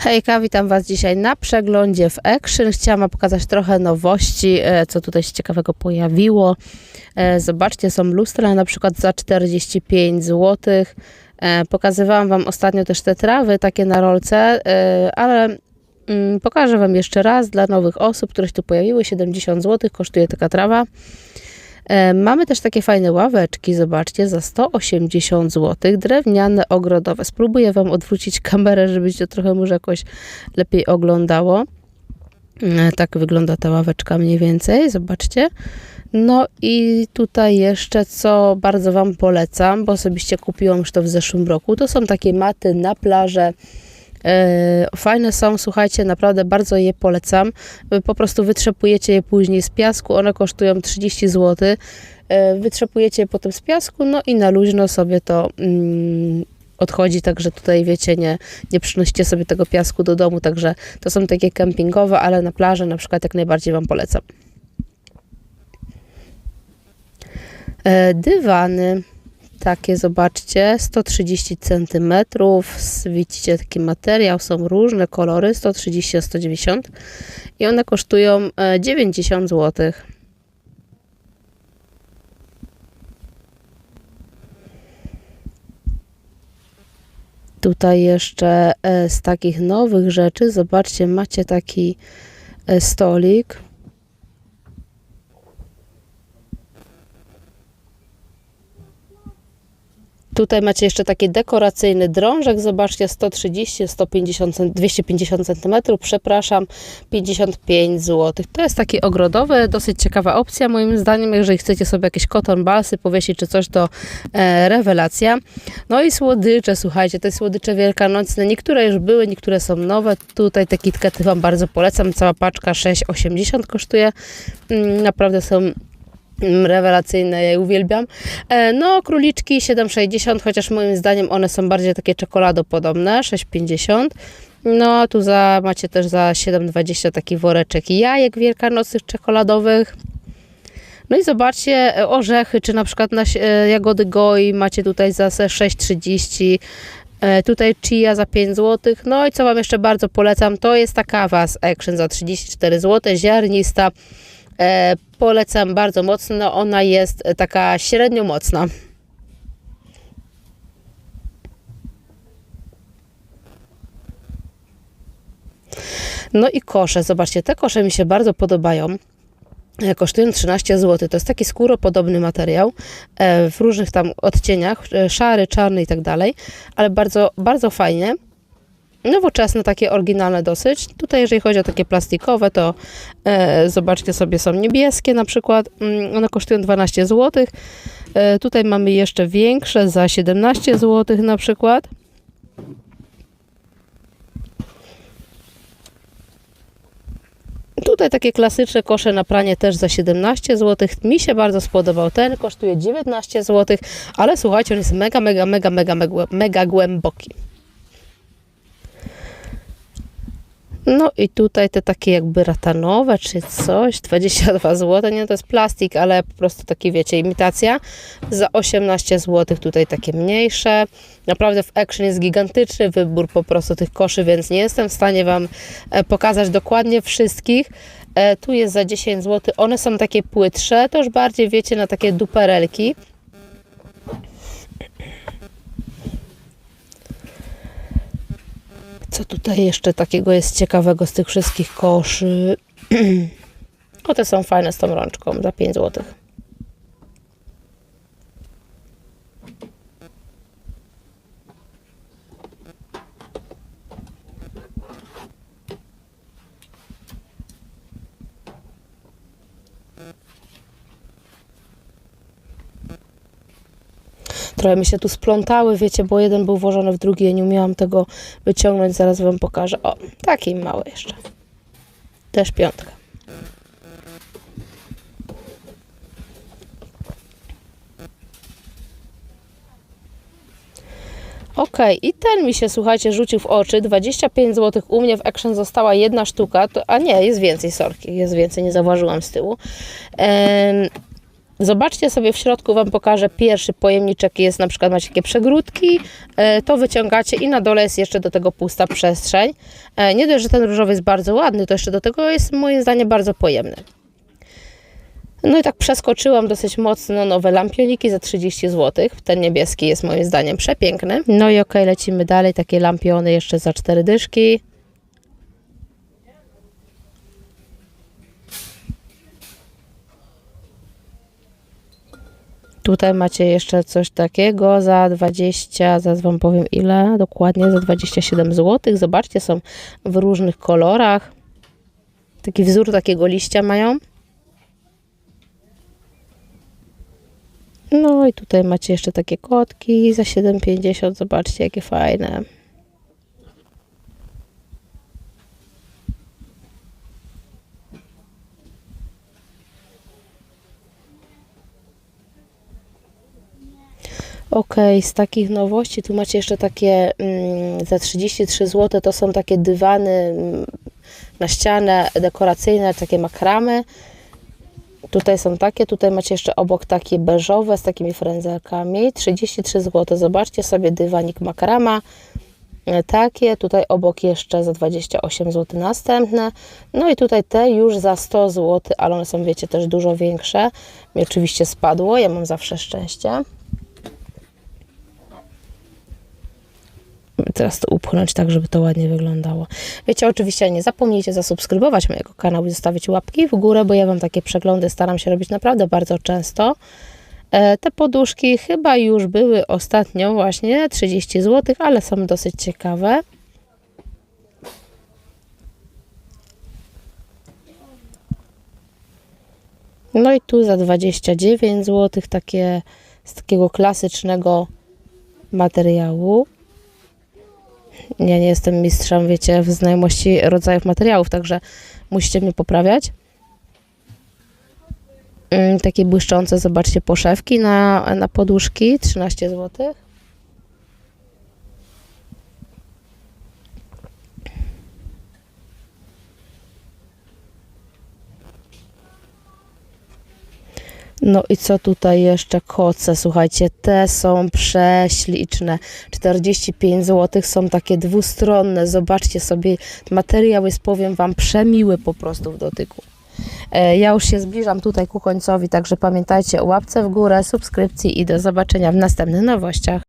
Hejka, witam Was dzisiaj na przeglądzie w Action. Chciałam pokazać trochę nowości, e, co tutaj się ciekawego pojawiło. E, Zobaczcie, są lustra na przykład za 45 zł. Pokazywałam Wam ostatnio też te trawy takie na rolce, e, ale mm, pokażę Wam jeszcze raz dla nowych osób, które się tu pojawiły. 70 zł kosztuje taka trawa. E, Mamy też takie fajne ławeczki, zobaczcie, za 180 zł, drewniane, ogrodowe. Spróbuję Wam odwrócić kamerę, żeby się to trochę może jakoś lepiej oglądało. E, Tak wygląda ta ławeczka mniej więcej, zobaczcie. No i tutaj jeszcze, co bardzo Wam polecam, bo osobiście kupiłam już to w zeszłym roku, to są takie maty na plażę, Fajne są, słuchajcie, naprawdę bardzo je polecam. Po prostu wytrzepujecie je później z piasku, one kosztują 30 zł. E, Wytrzepujecie je potem z piasku, no i na luźno sobie to mm, odchodzi, także tutaj wiecie, nie, nie przynosicie sobie tego piasku do domu, także to są takie kempingowe, ale na plaży na przykład jak najbardziej Wam polecam. E, Dywany. Takie, zobaczcie, 130 cm. Widzicie taki materiał, są różne kolory, 130 a 190 i one kosztują e, 90 zł. Tutaj jeszcze e, z takich nowych rzeczy, zobaczcie, macie taki e, stolik. Tutaj macie jeszcze taki dekoracyjny drążek, zobaczcie 130, 150, cen- 250 cm, przepraszam, 55 zł. To jest taki ogrodowy, dosyć ciekawa opcja moim zdaniem, jeżeli chcecie sobie jakieś koton balsy powiesić czy coś, to e, rewelacja. No i słodycze, słuchajcie, te słodycze wielkanocne, niektóre już były, niektóre są nowe. Tutaj te kitkety Wam bardzo polecam, cała paczka 6,80 kosztuje. Mm, Naprawdę są rewelacyjne, ja je uwielbiam. E, No, króliczki 7,60, chociaż moim zdaniem one są bardziej takie czekoladopodobne, 6,50. No, tu za, macie też za 7,20 taki woreczek jajek wielkanocnych czekoladowych. No i zobaczcie, e, orzechy, czy na przykład na, e, jagody goi macie tutaj za se 6,30. E, Tutaj chia za 5 zł. No i co Wam jeszcze bardzo polecam, to jest ta kawa z Action za 34 zł, ziarnista. E, polecam bardzo mocno. Ona jest e, taka średnio mocna. No i kosze. Zobaczcie, te kosze mi się bardzo podobają. E, Kosztują 13 zł. To jest taki skóropodobny materiał w różnych tam odcieniach, szary, czarny i tak dalej, ale bardzo, bardzo fajnie. Nowoczesne, takie oryginalne dosyć. Tutaj, jeżeli chodzi o takie plastikowe, to e, zobaczcie sobie, są niebieskie na przykład. Mm, one kosztują 12 zł. E, tutaj mamy jeszcze większe za 17 zł na przykład. Tutaj takie klasyczne kosze na pranie też za 17 zł. Mi się bardzo spodobał ten, kosztuje 19 zł, ale słuchajcie, on jest mega, mega, mega, mega, mega, mega głęboki. No i tutaj te takie jakby ratanowe czy coś, 22 zł, nie to jest plastik, ale po prostu taki wiecie, imitacja. Za 18 zł tutaj takie mniejsze. Naprawdę w Action jest gigantyczny wybór po prostu tych koszy, więc nie jestem w stanie Wam e, pokazać dokładnie wszystkich. E, Tu jest za 10 zł. One są takie płytsze, to już bardziej wiecie na takie duperelki. Co tutaj jeszcze takiego jest ciekawego z tych wszystkich koszy? O, te są fajne z tą rączką za 5 zł. Trochę mi się tu splątały, wiecie, bo jeden był włożony w drugi, ja nie umiałam tego wyciągnąć, zaraz Wam pokażę. O, taki mały jeszcze. Też piątka. Okej, i ten mi się, słuchajcie, rzucił w oczy. 25 zł. U mnie w Action została jedna sztuka, to, a nie, jest więcej sorki, jest więcej, nie zauważyłam z tyłu. Em, Zobaczcie sobie w środku, Wam pokażę pierwszy pojemniczek, jest na przykład macie takie przegródki, e, to wyciągacie i na dole jest jeszcze do tego pusta przestrzeń. E, Nie dość, że ten różowy jest bardzo ładny, to jeszcze do tego jest moim zdaniem bardzo pojemny. No i tak przeskoczyłam dosyć mocno nowe lampioniki za 30 zł. Ten niebieski jest moim zdaniem przepiękny. No i okej, lecimy dalej. Takie lampiony jeszcze za 4 dyszki. Tutaj macie jeszcze coś takiego za 20, zaraz Wam powiem ile, dokładnie za 27 zł. Zobaczcie, są w różnych kolorach. Taki wzór takiego liścia mają. No i tutaj macie jeszcze takie kotki za 7,50. Zobaczcie, jakie fajne. Ok, z takich nowości tu macie jeszcze takie mm, za 33 zł. To są takie dywany mm, na ścianę dekoracyjne, takie makramy. Tutaj są takie, tutaj macie jeszcze obok takie beżowe z takimi frędzelkami. 33 zł. Zobaczcie sobie dywanik makrama. E, Takie, tutaj obok jeszcze za 28 zł następne. No i tutaj te już za 100 zł, ale one są, wiecie, też dużo większe. Mi oczywiście spadło, ja mam zawsze szczęście. Teraz to upchnąć tak, żeby to ładnie wyglądało. Wiecie, oczywiście nie zapomnijcie zasubskrybować mojego kanału i zostawić łapki w górę, bo ja Wam takie przeglądy staram się robić naprawdę bardzo często. E, Te poduszki chyba już były ostatnio właśnie 30 zł, ale są dosyć ciekawe. No i tu za 29 zł takie z takiego klasycznego materiału. Ja nie jestem mistrzem, wiecie, w znajomości rodzajów materiałów, także musicie mnie poprawiać. Mm, Takie błyszczące, zobaczcie, poszewki na, na poduszki, 13 zł. No i co tutaj jeszcze? Koce, słuchajcie, te są prześliczne. 45 zł są takie dwustronne. Zobaczcie sobie, materiał jest, powiem Wam, przemiły po prostu w dotyku. E, Ja już się zbliżam tutaj ku końcowi, także pamiętajcie o łapce w górę, subskrypcji i do zobaczenia w następnych nowościach.